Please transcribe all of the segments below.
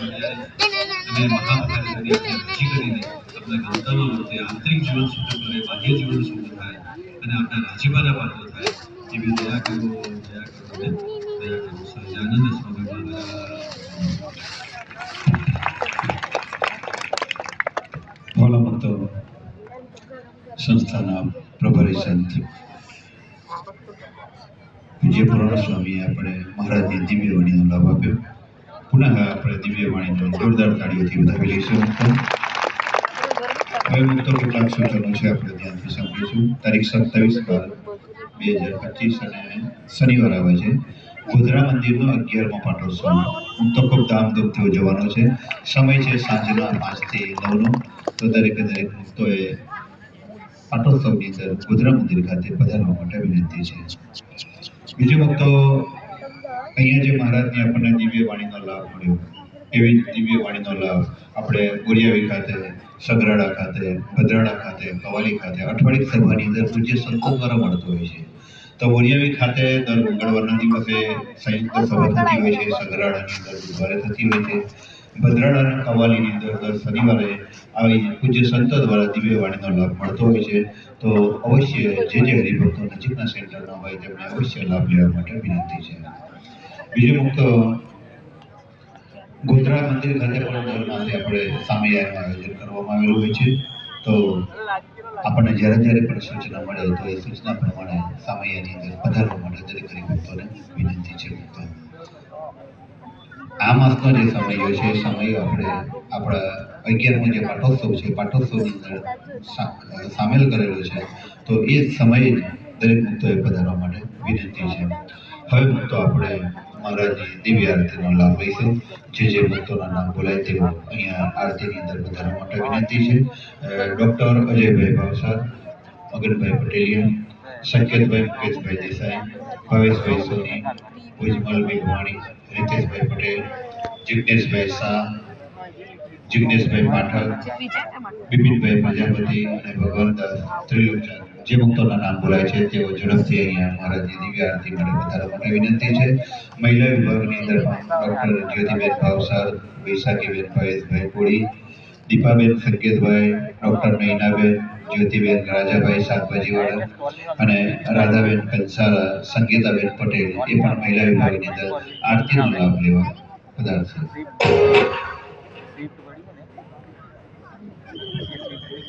અને મહામંત્રી નક્કી કરીને આપણા ગામડામાં આંતરિક જીવન શુદ્ધ કરે બાહ્ય જીવન શુદ્ધ થાય અને આપણા રાજીપાના પાત્ર થાય એવી દયા કરો સ્વામી સંસ્થાના પ્રભારી સંત પૂજ્ય પૂર્ણ સ્વામીએ આપણે મહારાજની દિવ્ય વાણીનો લાભ આપ્યો. પુનઃ આપણે દિવ્ય વાણીનો જોરદાર તાળીઓથી વધાવી લઈશું હવે મુક્તો કેટલાક સૂચનો છે, આપણે ધ્યાનથી સાંભળીશું. તારીખ સત્તાવીસ બાર બે હજાર પચીસ અને શનિવાર આવે છે. ગોધરા મંદિરનો અગિયારમો પાટોત્સવ. મુક્તો ખૂબ ધામધૂમથી ઉજવવાનો છે. સમય છે સાંજના પાંચથી નવનો. તો દરેકે દરેક ભક્તોએ પાટોત્સવની અંદર ગોધરા મંદિર ખાતે પધારવા માટે વિનંતી છે. બીજો મુક્તો અહીંયા જે મહારાજની આપણને દિવ્ય વાણીનો લાભ મળ્યો, એવી દિવ્ય વાણીનો લાભ આપણે બોરિયાવી ખાતે, સગરાડા ખાતે, ભદ્રાડા ખાતે કવાલી ખાતે, અઠવાડિક સભાની અંદર પૂજ્ય સંતો દ્વારા મળતો હોય છે. તો બોરિયાવી ખાતે દર મંગળવારના દિવસે સંયુક્ત સભા થતી હોય છે, સગરાડાની અંદર બુધવારે થતી હોય છે. ભદ્રાડા અને કવાલીની અંદર દર શનિવારે આવી પૂજ્ય સંતો દ્વારા દિવ્ય વાણીનો લાભ મળતો હોય છે. તો અવશ્ય જે જે હરિભક્તો નજીકના સેન્ટરમાં હોય તેમને અવશ્ય લાભ લેવા માટે વિનંતી છે. બીજું મુક્ત ગોધરા મંદિર ખાતે પણ દર આપણે સામૈયાનું આયોજન કરવામાં આવેલું હોય છે. તો આપણને જ્યારે જ્યારે પણ સૂચના મળે તો એ સૂચના પ્રમાણે સામૈયાની અંદર પધારવા માટે દરેક હરિભક્તોને વિનંતી છે ભક્તો. આ માસનો જે સમય છે સમય આપણે આપણા અગિયારમો જે પાઠોત્સવ છે, પાઠોત્સવની અંદર સામેલ કરેલો છે, તો એ સમયે દરેક મુક્તોએ પધારવા માટે વિનંતી છે. હવે મુક્તો આપણે મહારાજની દિવ્ય આરતીનો લાભ લઈશું જે જે ભક્તોના નામ બોલાય તેઓ અહીંયા આરતીની અંદર બધાને માટે વિનંતી છે. ડૉક્ટર અજયભાઈ ભાવસાર, મગનભાઈ પટેલિયા, સંકેતભાઈ મુકેશભાઈ દેસાઈ, ભાવેશભાઈ સોની, ભુજમલભાઈ ભવાણી, રીતેશભાઈ પટેલ જિજ્ઞેશભાઈ શાહ જિજ્ઞેશભાઈ પાઠક બિપિનભાઈ પ્રજાપતિ અને ભગવંત ત્રિલોચન જે ભક્તોના નામ બોલાય છે, તેઓ ઝડપથી અહીંયા મહારાજની દિવ્ય આરતી માટે પધારવા માટે વિનંતી છે. મહિલા વિભાગની અંદર ડૉક્ટર જ્યોતિબેન ભાવસાર, વૈશાખીબેન ભાવેશભાઈ કોળી દીપાબેન સંકેતભાઈ ડૉક્ટર નૈનાબેન જ્યોતિબેન રાજાભાઈ શાકભાજીવાળા અને રાધાબેન કંસારા, સંગીતાબેન પટેલ એ પણ મહિલા વિભાગની અંદર આરતીનો લાભ લેવા પધારશે.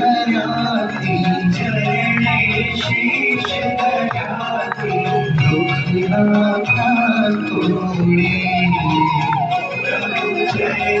धराती चले शीश धराती दुख आता तुमने जय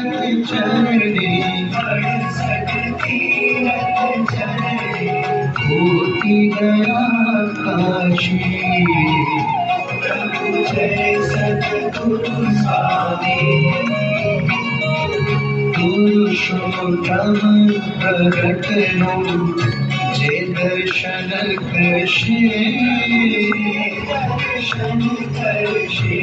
रखे चलने होती गया काश्मीर पुरुषोत्तम प्रकट जे दर्शन कृषि दर्शन कृषि